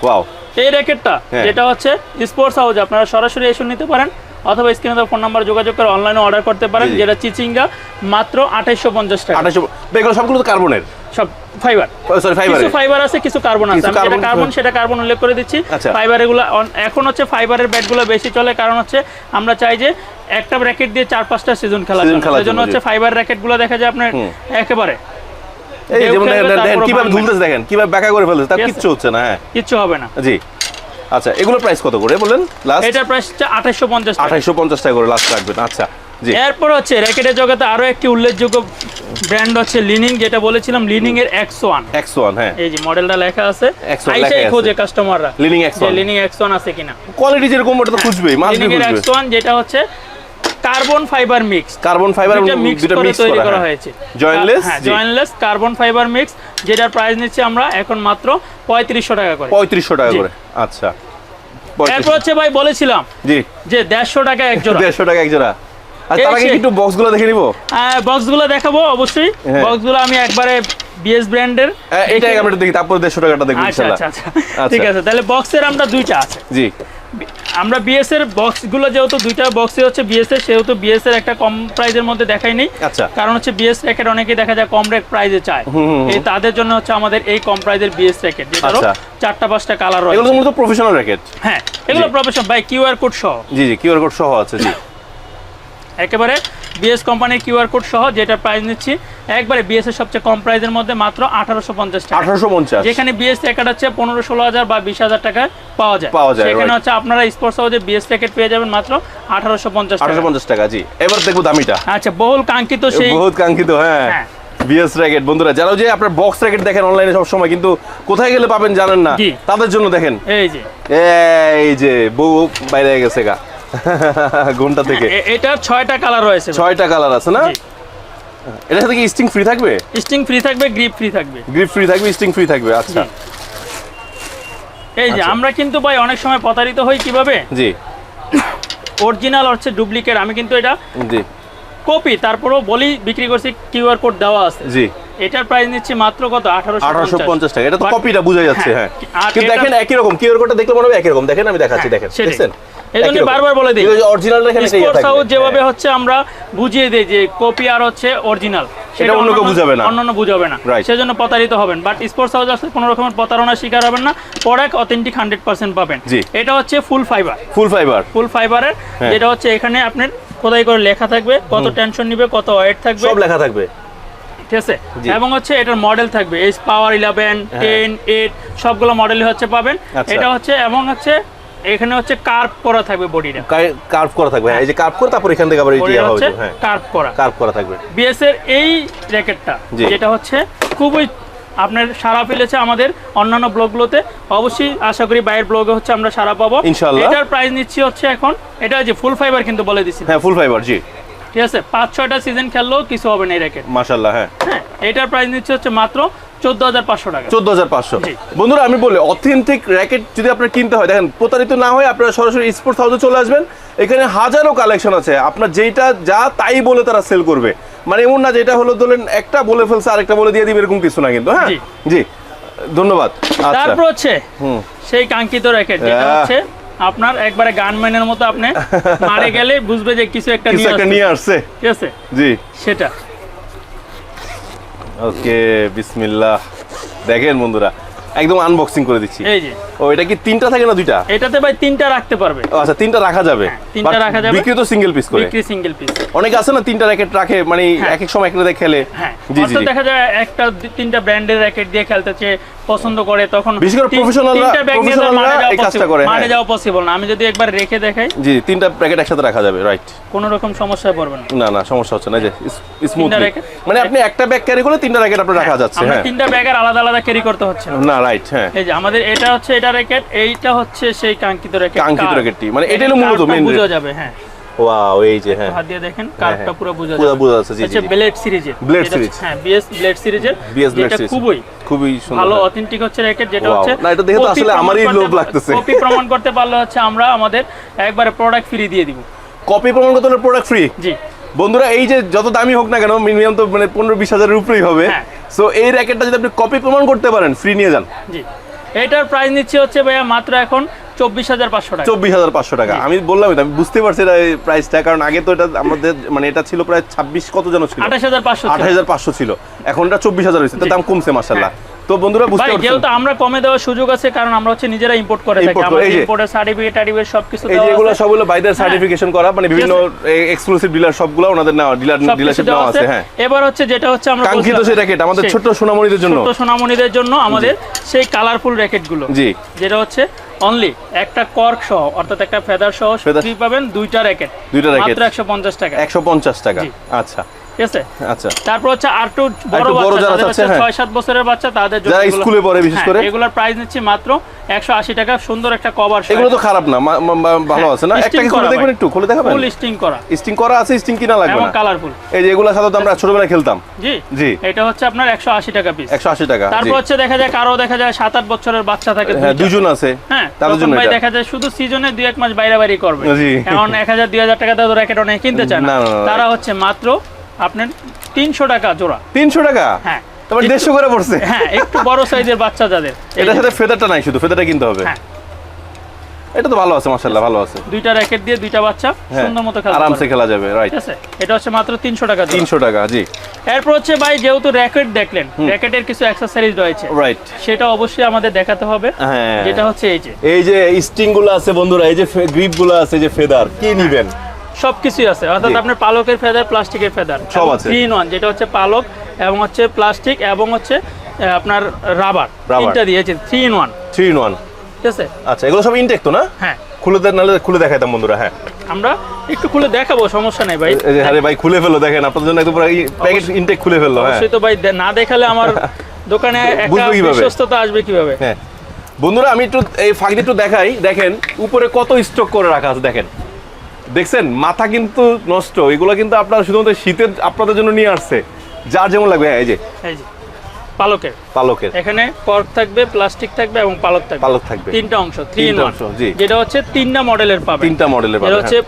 Speaker 2: ওয়াও।
Speaker 1: এই র্যাকেটটা
Speaker 2: হ্যাঁ।
Speaker 1: যেটা হচ্ছে স্পোর্টস হাউস আপনারা সরাসরি এসে নিতে পারেন। অথবা স্ক্রিনে ফোন নাম্বার যোগাযোগ করে অনলাইনে অর্ডার করতে পারেন। যেটা চিচিঙ্গা মাত্র আঠাইশো পঞ্চাশ টাকা।
Speaker 2: এগুলো সবগুলো তো কার্বনের?
Speaker 1: সব ফাইবার।
Speaker 2: সরি ফাইবার
Speaker 1: কিছু ফাইবার আছে কিছু কার্বন আছে। আমি যেটা কার্বন সেটা কার্বন উল্লেখ করে দিচ্ছি।
Speaker 2: আচ্ছা।
Speaker 1: ফাইবার এগুলো এখন হচ্ছে ফাইবারের ব্যাটগুলো বেশি চলে কারণ হচ্ছে আমরা চাই যে একটা র্যাকেট দিয়ে চার পাঁচটা সিজন খেলা
Speaker 2: Season খেলার
Speaker 1: জন্য
Speaker 2: জন্য,
Speaker 1: হচ্ছে। ফাইবার র্যাকেটগুলো দেখা যায় আপনার। একেবারে।
Speaker 2: এই যেমন দেখেন কীভাবে। ঝুলতেছে দেখেন কীভাবে ব্যাকা করে ফেলতেছে তার কিচ্ছু হচ্ছে না হ্যাঁ।
Speaker 1: কিচ্ছু হবে না।
Speaker 2: জি। আচ্ছা এগুলো প্রাইস কত করে বলেন লাস্ট
Speaker 1: প্রাইস হচ্ছে আঠাইশো পঞ্চাশ টাকা।
Speaker 2: করে লাস্ট রাখবেন আচ্ছা জি।
Speaker 1: এরপর হচ্ছে র্যাকেটের জগতে আরও একটি উল্লেখযোগ্য ব্র্যান্ড হচ্ছে লিনিং যেটা বলেছিলাম লিনিং এর এক্স ওয়ান
Speaker 2: এক্স ওয়ান হ্যাঁ।
Speaker 1: এই যে মডেলটা লেখা আছে
Speaker 2: X1
Speaker 1: আইসাই। খোঁজে কাস্টমাররা
Speaker 2: লিনিং এক্স
Speaker 1: যে
Speaker 2: ওয়ান
Speaker 1: লিনিং এক্স ওয়ান আছে কিনা।
Speaker 2: কোয়ালিটি যেরকম ওটা তো খুঁজবেই মাল
Speaker 1: লিনিং এর
Speaker 2: খুঁজবে।
Speaker 1: লিনিং ওয়ান যেটা হচ্ছে carbon fibre mix.
Speaker 2: Carbon fibre
Speaker 1: mix
Speaker 2: দুটো
Speaker 1: করে
Speaker 2: মিক্স
Speaker 1: তৈরি
Speaker 2: করা হ্যাঁ।
Speaker 1: হয়েছে।
Speaker 2: জয়েন্টলেস
Speaker 1: হ্যাঁ জয়েন্টলেস কার্বন ফাইবার মিক্স যেটার প্রাইস নিচ্ছে আমরা এখন মাত্র পঁয়ত্রিশশো টাকা করে।
Speaker 2: পঁয়ত্রিশশো টাকা করে। আচ্ছা।
Speaker 1: এরপর হচ্ছে ভাই বলেছিলাম
Speaker 2: জি।
Speaker 1: যে দেড়শো টাকা এক জোড়া।
Speaker 2: দেড়শো টাকা এক জোড়া। আর তার আগে একটু বক্সগুলো দেখে নিবো?
Speaker 1: বক্সগুলো দেখাবো অবশ্যই।
Speaker 2: হ্যাঁ।
Speaker 1: বক্সগুলো আমি একবারে বিএস ব্র্যান্ডের
Speaker 2: হ্যাঁ, এটাই আমরা দেখি তারপর দেড়শো টাকাটা দেখব
Speaker 1: আচ্ছা
Speaker 2: ইনশাল্লাহ।
Speaker 1: আচ্ছা আচ্ছা। ঠিক আছে তাহলে বক্সের আমরা দুইটা আছে।
Speaker 2: জি।
Speaker 1: আমরা বিএস এর বক্সগুলো যেহেতু দুইটা বক্সে হচ্ছে বিএস এর সেহেতু বিএস এর একটা কম প্রাইজের মধ্যে দেখাই নেই।
Speaker 2: আচ্ছা।
Speaker 1: কারণ হচ্ছে বিএস র্যাকেট অনেকেই দেখা যায় কম রেট প্রাইজে চায়। এই তাদের জন্য হচ্ছে আমাদের এই কম প্রাইজের বিএস র্যাকেট যেটারও। চারটা পাঁচটা কালার
Speaker 2: এগুলো
Speaker 1: রয়েছে।
Speaker 2: মূলত প্রফেশনাল র্যাকেট
Speaker 1: হ্যাঁ এগুলো
Speaker 2: professional
Speaker 1: profession by QR code সহ।
Speaker 2: জি জি কিউআর কোড সহ আছে জি।
Speaker 1: একেবারে বিএস কোম্পানির কিউআর কোড সহ যেটা প্রাইস নিচ্ছি একবারে বিএস এর সবচেয়ে কম প্রাইজের মধ্যে মাত্র আঠারোশো পঞ্চাশ টাকা।
Speaker 2: আঠারোশো পঞ্চাশ।
Speaker 1: যেখানে বিএস র্যাকেট হচ্ছে পনেরো ষোলো হাজার বা বিশ হাজার টাকায় পাওয়া যায়।
Speaker 2: পাওয়া যায়,
Speaker 1: সেখানে হচ্ছে আপনারা স্পোর্টস হাউসে বিএস র্যাকেট পেয়ে যাবেন মাত্র আঠারোশো পঞ্চাশ
Speaker 2: আঠারোশো
Speaker 1: টাকা
Speaker 2: পঞ্চাশ টাকা জি। এবার দেখব দামিটা।
Speaker 1: আচ্ছা বহুল কাঙ্ক্ষিত সেই
Speaker 2: বহুত কাঙ্ক্ষিত হ্যাঁ।
Speaker 1: হ্যাঁ।
Speaker 2: বিএস র্যাকেট বন্ধুরা যারা যে আপনার বক্স র্যাকেট দেখেন অনলাইনে সব সময় কিন্তু কোথায় গেলে পাবেন জানেন না? তাদের জন্য দেখেন।
Speaker 1: এই যে।
Speaker 2: এই যে বউ বাইরে গেছে গা। থেকে
Speaker 1: এটার ছয়টা কালার রয়েছে।
Speaker 2: ছয়টা কালার আছে না। এটার সাথে কি স্টিং ফ্রি থাকবে?
Speaker 1: স্টিং ফ্রি থাকবে গ্রিপ ফ্রি থাকবে।
Speaker 2: গ্রিপ ফ্রি থাকবে স্টিং ফ্রি থাকবে আচ্ছা।
Speaker 1: এই যে
Speaker 2: আচ্ছা।
Speaker 1: আমরা কিন্তু ভাই অনেক সময় প্রতারিত হই কীভাবে?
Speaker 2: জি।
Speaker 1: অরিজিনাল হচ্ছে ডুপ্লিকেট আমি কিন্তু এটা
Speaker 2: জি।
Speaker 1: কপি তারপরেও বলি বিক্রি করছি কিউআর কোড দেওয়া আছে।
Speaker 2: জি।
Speaker 1: এটার প্রাইস নিচ্ছে মাত্র কত? আঠারোশো
Speaker 2: আঠারোশো পঞ্চাশ টাকা। এটা তো কপিটা বোঝা যাচ্ছে
Speaker 1: হ্যাঁ,
Speaker 2: হ্যাঁ কিন্তু দেখেন একই রকম কিউআর কোডটা দেখলে মনে হবে একই রকম। দেখেন আমি দেখাচ্ছি দেখেন। দেখছেন?
Speaker 1: এই বারবার বলে দিই।
Speaker 2: দেখেন এটাই
Speaker 1: স্পোর্টস হাউস যেভাবে
Speaker 2: হ্যাঁ।
Speaker 1: হচ্ছে আমরা বুঝিয়ে দিই যে কপি আর হচ্ছে অরিজিনাল
Speaker 2: সেটা অন্য কেউ বুঝাবে না।
Speaker 1: অন্যান্য বুঝাবে না। সেজন্য প্রতারিত হবেন। বাট স্পোর্টস হাউস আসলে কোনো রকমের প্রতারণার শিকার হবেন না। প্রোডাক্ট অথেন্টিক হান্ড্রেড পার্সেন্ট পাবেন। এটা হচ্ছে ফুল ফাইবার
Speaker 2: ফুল ফাইবার
Speaker 1: ফুল ফাইবারের
Speaker 2: হ্যাঁ।
Speaker 1: যেটা হচ্ছে এখানে আপনার খোদাই করে লেখা থাকবে কত টেনশন নিবে কত ওয়েট থাকবে।
Speaker 2: সব লেখা থাকবে।
Speaker 1: ঠিক আছে? এবং হচ্ছে এটার মডেল থাকবে। এইচ পাওয়ার ইলেভেন
Speaker 2: হ্যাঁ।
Speaker 1: টেন এইট সবগুলো মডেলই হচ্ছে পাবেন।
Speaker 2: আচ্ছা।
Speaker 1: এটা হচ্ছে এবং হচ্ছে এখানে হচ্ছে কার্ভ করা থাকবে বডিটা
Speaker 2: কার্ভ করা থাকবে। হ্যাঁ এই যে কার্ভ করে তারপর এখান থেকে আবার এই হবে হ্যাঁ।
Speaker 1: কার্ভ করা।
Speaker 2: কার্ভ করা থাকবে।
Speaker 1: বিএস এর এই র্যাকেটটা যেটা হচ্ছে খুবই আপনার সারা ফেলেছে আমাদের অন্যান্য ব্লগগুলোতে অবশ্যই আশা করি বাইরের ব্লগে হচ্ছে আমরা সারা পাবো।
Speaker 2: ইনশাআল্লাহ।
Speaker 1: এটার প্রাইস নিচ্ছি হচ্ছে এখন এটা যে ফুল ফাইবার কিন্তু বলে দিছি
Speaker 2: হ্যাঁ ফুল ফাইবার জি।
Speaker 1: ঠিক আছে পাঁচ ছয়টা সিজন খেললেও কিছু হবে না এই র্যাকেট
Speaker 2: মাশাল্লাহ হ্যাঁ।
Speaker 1: হ্যাঁ এটার প্রাইস নিচ্ছে হচ্ছে মাত্র চোদ্দ হাজার পাঁচশো টাকা।
Speaker 2: চোদ্দ হাজার পাঁচশো। বন্ধুরা আমি বলি অথেন্টিক র্যাকেট যদি আপনার কিনতে হয় দেখেন প্রতারিত না হয় আপনারা সরাসরি স্পোর্টস হাউসে চলে আসবেন। এখানে হাজারো কালেকশন আছে। আপনার যেটা যা তাই বলে তারা সেল করবে। মানে এমন না যেটা হলো ধরেন একটা বলে ফেলছে আরেকটা বলে দিয়ে দিবে এরকম কিছু না কিন্তু হ্যাঁ?
Speaker 1: জি।
Speaker 2: ধন্যবাদ। আচ্ছা।
Speaker 1: তারপর হচ্ছে
Speaker 2: হুম।
Speaker 1: সেই কাঙ্ক্ষিত র্যাকেট যেটা হচ্ছে আপনার একবারে গানম্যানের মতো আপনি মারে গেলে বুঝবে যে কিছু একটা
Speaker 2: কিছু
Speaker 1: নিয়ে
Speaker 2: একটা
Speaker 1: আসছে।
Speaker 2: নিয়ে আসছে।
Speaker 1: ঠিক আছে?
Speaker 2: জি।
Speaker 1: সেটা।
Speaker 2: ওকে বিসমিল্লাহ। দেখেন বন্ধুরা একদম আনবক্সিং করে দিচ্ছি।
Speaker 1: এই যে।
Speaker 2: ও এটা কি তিনটা থাকে না দুইটা?
Speaker 1: এটাতে ভাই তিনটা রাখতে পারবে।
Speaker 2: ও, আচ্ছা তিনটা রাখা যাবে।
Speaker 1: হ্যাঁ, তিনটা রাখা যাবে।
Speaker 2: বিক্রি তো সিঙ্গেল পিস করে।
Speaker 1: বিক্রি সিঙ্গেল পিস
Speaker 2: অনেকে আছে না তিনটা র্যাকেট রাখে মানে
Speaker 1: হ্যাঁ।
Speaker 2: এক এক সময় একটা খেলে।
Speaker 1: হ্যাঁ
Speaker 2: জি জি
Speaker 1: দেখা যায় একটা তিনটা ব্র্যান্ডের র্যাকেট দিয়ে খেলতে চেয়ে পছন্দ করে তখন
Speaker 2: বিশেষ করে professional-রা
Speaker 1: যাওয়া
Speaker 2: এই কাজটা করে, হ্যাঁ।
Speaker 1: যাওয়া পসিবল না। আমি যদি একবার রেখে দেখাই।
Speaker 2: জি তিনটা প্যাকেট একসাথে রাখা যাবে রাইট
Speaker 1: কোনো রকম সমস্যায় পড়বে না।
Speaker 2: না না সমস্যা হচ্ছে না যে স্মুথলি মানে আপনি একটা ব্যাগ ক্যারি করলে তিনটা র্যাকেট আপনার রাখা যাচ্ছে হ্যাঁ।
Speaker 1: তিনটা ব্যাগের আলাদা আলাদা ক্যারি করতে হচ্ছে না।
Speaker 2: রাইট হ্যাঁ।
Speaker 1: এই যে আমাদের এটা হচ্ছে এটা র্যাকেট এইটা হচ্ছে সেই কাঙ্ক্ষিত র্যাকেট
Speaker 2: কাঙ্ক্ষিত racketটি, মানে এটাই হলো মূলত
Speaker 1: বোঝা যাবে হ্যাঁ।
Speaker 2: ওয়াও এই যে হ্যাঁ।
Speaker 1: হাত দিয়ে দেখেন কার্ভটা
Speaker 2: হ্যাঁ।
Speaker 1: পুরো বোঝা
Speaker 2: পুরো বোঝা যাচ্ছে, জি,
Speaker 1: ব্লেড সিরিজের এটা
Speaker 2: series।
Speaker 1: হ্যাঁ বিএস ব্লেড সিরিজের
Speaker 2: বিএস ব্লেড সিরিজ
Speaker 1: খুবই
Speaker 2: খুবই সুন্দর
Speaker 1: ভালো
Speaker 2: হ্যাঁ।
Speaker 1: অথেন্টিক হচ্ছে র্যাকেট যেটা হচ্ছে
Speaker 2: না, এটা দেখে তো আসলে আমারই লোভ লাগতেছে।
Speaker 1: copy প্রমাণ করতে পারলে হচ্ছে আমরা আমাদের একবারে প্রোডাক্ট ফ্রি দিয়ে দিব।
Speaker 2: কপি প্রমাণ করতে হলে প্রোডাক্ট ফ্রি
Speaker 1: জি।
Speaker 2: বন্ধুরা এই যে যত দামি হোক না কেন মিনিমাম তো মানে পনেরো বিশ হাজারের উপরেই হবে।
Speaker 1: হ্যাঁ।
Speaker 2: সো এই র্যাকেটটা যদি আপনি কপি প্রমাণ করতে পারেন ফ্রি নিয়ে যান।
Speaker 1: জি। এটার প্রাইস নিচ্ছে হচ্ছে ভাইয়া মাত্র এখন চব্বিশ হাজার পাঁচশো টাকা।
Speaker 2: চব্বিশ হাজার পাঁচশো টাকা। আমি বললাম আমি বুঝতে পারছি এটা প্রাইসটা কারণ আগে তো এটা আমাদের মানে এটা ছিল প্রায় ছাব্বিশ কত যেন ছিল?
Speaker 1: আঠাশ হাজার পাঁচশো
Speaker 2: আঠাশ হাজার পাঁচশো ছিল। এখন এটা চব্বিশ হাজার হয়েছে। দাম কমছে মার্শাল্লাহ তো বন্ধুরা বুঝতে পারছেন
Speaker 1: যেহেতু আমরা কমে দেওয়ার সুযোগ আছে কারণ আমরা হচ্ছে নিজেরা ইম্পোর্ট করে থাকি। আমাদের ইম্পোর্টের সার্টিফিকেট টার্টিফিকেট সবকিছু দেওয়া
Speaker 2: এগুলো সবগুলো বাইদের
Speaker 1: হ্যাঁ।
Speaker 2: সার্টিফিকেশন করা মানে বিভিন্ন এক্সক্লুসিভ ডিলার সবগুলো ওনাদের নেওয়া ডিলার ডিলারশিপ নেওয়া
Speaker 1: আছে।
Speaker 2: আছে হ্যাঁ।
Speaker 1: এবার হচ্ছে যেটা হচ্ছে আমরা
Speaker 2: কাঙ্ক্ষিত সেই র্যাকেট আমাদের ছোট্ট সোনামণিদের জন্য।
Speaker 1: ছোট সোনামণিদের জন্য আমাদের সেই কালারফুল র্যাকেটগুলো।
Speaker 2: জি।
Speaker 1: যেটা হচ্ছে অনলি একটা কর্ক সহ অর্থাৎ একটা ফেদার সহ ফ্রি পাবেন দুইটা র্যাকেট
Speaker 2: দুইটা racket।
Speaker 1: মাত্র একশো পঞ্চাশ টাকা।
Speaker 2: একশো পঞ্চাশ টাকা। আচ্ছা।
Speaker 1: ঠিক আছে?
Speaker 2: আচ্ছা।
Speaker 1: তারপর হচ্ছে আর একটু বড় বাচ্চা
Speaker 2: যারা
Speaker 1: যাদের
Speaker 2: চাচ্ছে,
Speaker 1: হচ্ছে। ছয় সাত বছরের বাচ্চা তাদের জন্য
Speaker 2: যারা স্কুলে পড়ে বিশেষ করে?
Speaker 1: এগুলোর প্রাইস নিচ্ছি মাত্র একশো আশি টাকা সুন্দর একটা কভার
Speaker 2: এগুলো তো খারাপ না মা- মা- মা- ভালো আছে না? একটা খুলে দেখবেন একটু খুলে দেখাবেন?
Speaker 1: ফুল স্টিং করা।
Speaker 2: স্টিং করা আছে স্টিং কিনা লাগবে না।
Speaker 1: কালারফুল
Speaker 2: এই যে এগুলো সাধারণত আমরা ছোটবেলায় খেলতাম।
Speaker 1: জি?
Speaker 2: জি।
Speaker 1: এটা হচ্ছে আপনার একশো আশি টাকা পিস
Speaker 2: একশো আশি টাকা
Speaker 1: তারপর হচ্ছে দেখা যায় কারও দেখা যায় সাত আট বছরের বাচ্চা থাকে
Speaker 2: হ্যাঁ দুজন আছে।
Speaker 1: হ্যাঁ
Speaker 2: তাদের জন্য
Speaker 1: দেখা যায় শুধু সিজনে দুই এক মাস বাইরে বাইরে করবে।
Speaker 2: জি।
Speaker 1: এখন এক হাজার দুই হাজার টাকা র্যাকেট অনেক কিনতে চায় না, তারা হচ্ছে মাত্র আপনার তিনশো টাকা জোড়া।
Speaker 2: তিনশো টাকা?
Speaker 1: হ্যাঁ।
Speaker 2: তারপর দেড়শো করে পড়ছে।
Speaker 1: হ্যাঁ একটু বড় সাইজের বাচ্চা যাদের।
Speaker 2: এটার সাথে ফেদারটা নাই শুধু ফেদারটা কিনতে হবে।
Speaker 1: হ্যাঁ।
Speaker 2: এটা তো ভালো আছে মার্শাল্লাহ ভালো আছে।
Speaker 1: দুইটা র্যাকেট দিয়ে দুইটা বাচ্চা
Speaker 2: হ্যাঁ
Speaker 1: সুন্দর মতো খেলতে
Speaker 2: আরামসে খেলা যাবে রাইট
Speaker 1: ঠিক আছে? এটা হচ্ছে মাত্র তিনশো টাকা জোড়া।
Speaker 2: তিনশো টাকা জি।
Speaker 1: এরপর হচ্ছে ভাই যেহেতু র্যাকেট দেখলেন র্যাকেটের কিছু অ্যাক্সেসরিজ রয়েছে।
Speaker 2: রাইট
Speaker 1: সেটা অবশ্যই আমাদের দেখাতে হবে।
Speaker 2: হ্যাঁ।
Speaker 1: যেটা হচ্ছে এই যে।
Speaker 2: এই যে স্টিংগুলো আছে বন্ধুরা এই যে গ্রিপগুলো আছে যে ফেদার কি নিবেন?
Speaker 1: সবকিছুই আছে। অর্থাৎ আপনার পালকের ফেদার প্লাস্টিকের ফেদার।
Speaker 2: সব আছে।
Speaker 1: থ্রি ইন ওয়ান যেটা হচ্ছে পালক এবং হচ্ছে প্লাস্টিক এবং হচ্ছে আপনার রাবার। তিনটা দিয়েছে three in one
Speaker 2: three in one
Speaker 1: ঠিক আছে?
Speaker 2: আচ্ছা এগুলো সব ইনটেক তো না?
Speaker 1: হ্যাঁ।
Speaker 2: খুলে দেন নাহলে খুলে দেখাইতাম বন্ধুরা হ্যাঁ।
Speaker 1: আমরা একটু খুলে দেখাবো সমস্যা নেই ভাই।
Speaker 2: আরে ভাই খুলে ফেলো দেখেন আপনাদের জন্য একদম পুরো প্যাকেট ইনটেক খুলে ফেলল হ্যাঁ।
Speaker 1: অবশ্যই তো ভাই না দেখালে আমার দোকানে একটা বিশ্বস্ততা আসবে কীভাবে?
Speaker 2: হ্যাঁ। বন্ধুরা আমি একটু এই ফাঁকটি একটু দেখাই দেখেন উপরে কত স্টক করে রাখা আছে দেখেন। দেখছেন মাথা কিন্তু নষ্ট। এগুলো কিন্তু আপনারা শুধুমাত্র শীতের আপনাদের জন্য নিয়ে আসছে। যার যেমন লাগবে হ্যাঁ, এই যে।
Speaker 1: এই যে। পালকের।
Speaker 2: পালকের।
Speaker 1: এখানে কর্ক থাকবে প্লাস্টিক থাকবে এবং পালক থাকবে।
Speaker 2: পালক থাকবে।
Speaker 1: তিনটা অংশ থ্রি ইন
Speaker 2: অংশ, জি।
Speaker 1: যেটা হচ্ছে তিনটা মডেলের পাবে
Speaker 2: তিনটা মডেলের
Speaker 1: এটা হচ্ছে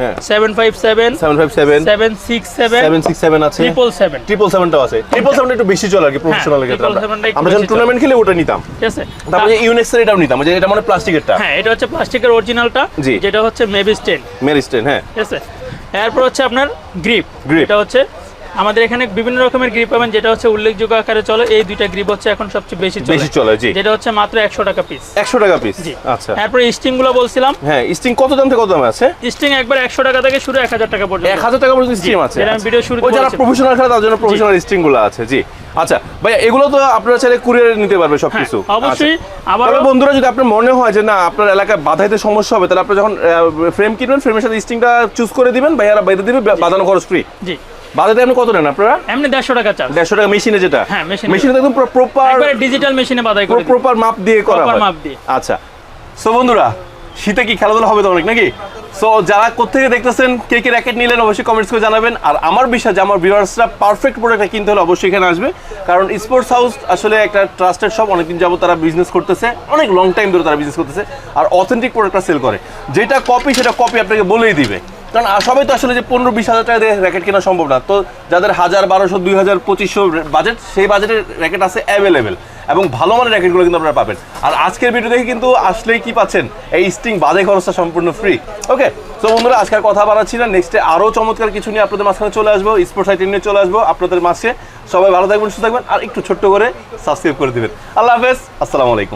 Speaker 2: হ্যাঁ।
Speaker 1: Seven six seven
Speaker 2: seven six seven আছে।
Speaker 1: ট্রিপল সেভেন
Speaker 2: ট্রিপল আছে। ট্রিপল সেভেন একটু বেশি চলে আর কি প্রফেশনাল ক্ষেত্রে। আমরা। যখন টুর্নামেন্ট খেলে ওটা নিতাম।
Speaker 1: ঠিক আছে।
Speaker 2: তারপরে ইউনেক্সের এটাও নিতাম যে এটা মানে প্লাস্টিকেরটা।
Speaker 1: হ্যাঁ এটা হচ্ছে প্লাস্টিকের অরিজিনালটা। যেটা হচ্ছে মেবিস্টেন
Speaker 2: মেরিস্টেন হ্যাঁ।
Speaker 1: ঠিক আছে? এরপর হচ্ছে আপনার গ্রিপ
Speaker 2: Grip।
Speaker 1: এটা হচ্ছে আমাদের এখানে বিভিন্ন রকমের গ্রিপ পাবেন যেটা হচ্ছে উল্লেখযোগ্য আকারে চলে। এই দুইটা গ্রিপ হচ্ছে এখন সবচেয়ে বেশি চলে।
Speaker 2: বেশি চলে জি।
Speaker 1: যেটা হচ্ছে মাত্র একশো টাকা পিস
Speaker 2: একশো টাকা পিস
Speaker 1: জি।
Speaker 2: আচ্ছা।
Speaker 1: তারপরে স্টিংগুলো বলছিলাম।
Speaker 2: হ্যাঁ স্টিং কত দাম থেকে কত দামে আছে?
Speaker 1: স্টিং একবার একশো টাকা থেকে শুরু এক হাজার টাকা পর্যন্ত।
Speaker 2: এক হাজার টাকা পর্যন্ত স্টিম আছে।
Speaker 1: যেটা আমি
Speaker 2: আচ্ছা।
Speaker 1: ভিডিও শুরুতে
Speaker 2: ওই যারা প্রফেশনাল খেলে তার জন্য প্রফেশনাল স্টিংগুলো আছে জি। আচ্ছা ভাই এগুলো তো আপনারা চাইলে কুরিয়ারে নিতে পারবে
Speaker 1: হ্যাঁ,
Speaker 2: সবকিছু।
Speaker 1: অবশ্যই। আবার
Speaker 2: বন্ধুরা যদি আপনার মনে হয় যে না আপনার এলাকায় বাধাইতে সমস্যা হবে তাহলে আপনি যখন ফ্রেম কিনবেন ফ্রেমের সাথে স্টিংটা চুজ করে দিবেন ভাইয়ারা বাইরে দিবে বাঁধানো খরচ ফ্রি
Speaker 1: জি।
Speaker 2: বাজাতে আপনি কত নেন আপনারা?
Speaker 1: এমনি দেড়শো টাকা চার্জ
Speaker 2: দেড়শো টাকা মেশিনে যেটা?
Speaker 1: হ্যাঁ,
Speaker 2: মেশিনে একদম প্রপার
Speaker 1: একবারে ডিজিটাল মেশিনে বাদাই করে
Speaker 2: প্রপার মাপ দিয়ে করা
Speaker 1: মাপ দিয়ে।
Speaker 2: আচ্ছা। সো বন্ধুরা শীতে কি খেলাধুলা হবে তো অনেক নাকি? সো যারা কোথেকে দেখতেছেন কে কে র্যাকেট নিলেন অবশ্যই কমেন্টস করে জানাবেন। আর আমার বিশ্বাস যে আমার ভিউয়ার্সরা পারফেক্ট প্রোডাক্টটা কিনতে হলে অবশ্যই এখানে আসবে। কারণ স্পোর্টস হাউস আসলে একটা ট্রাস্টেড শপ অনেকদিন যাবত তারা বিজনেস করতেছে। অনেক লং টাইম ধরে তারা বিজনেস করতেছে। আর অথেন্টিক প্রোডাক্টটা সেল করে। যেটা কপি সেটা কপি আপনাকে বলেই দিবে। কারণ সবাই তো আসলে যে পনেরো বিশ হাজার টাকা দিয়ে র্যাকেট কেনা সম্ভব না। তো যাদের হাজার বারোশো, দুই হাজার পঁচিশশো বাজেট সেই বাজেটের র্যাকেট আছে অ্যাভেলেবেল এবং ভালো মানের র্যাকেটগুলো কিন্তু আপনারা পাবেন। আর আজকের ভিডিও দেখে কিন্তু আসলেই কি পাচ্ছেন? এই স্টিং বাদে খরচটা সম্পূর্ণ ফ্রি ওকে তো বন্ধুরা আজকের কথা বাড়াচ্ছি না। নেক্সটে আরও চমৎকার কিছু নিয়ে আপনাদের মাঝখানে চলে আসব। স্পোর্টস আইটেম নিয়ে চলে আসব আপনাদের মাঝে। সবাই ভালো থাকবেন, সুস্থ থাকবেন। আর একটু ছোট্ট করে সাবস্ক্রাইব করে দেবেন। আল্লাহ হাফেজ। আসসালামু আলাইকুম।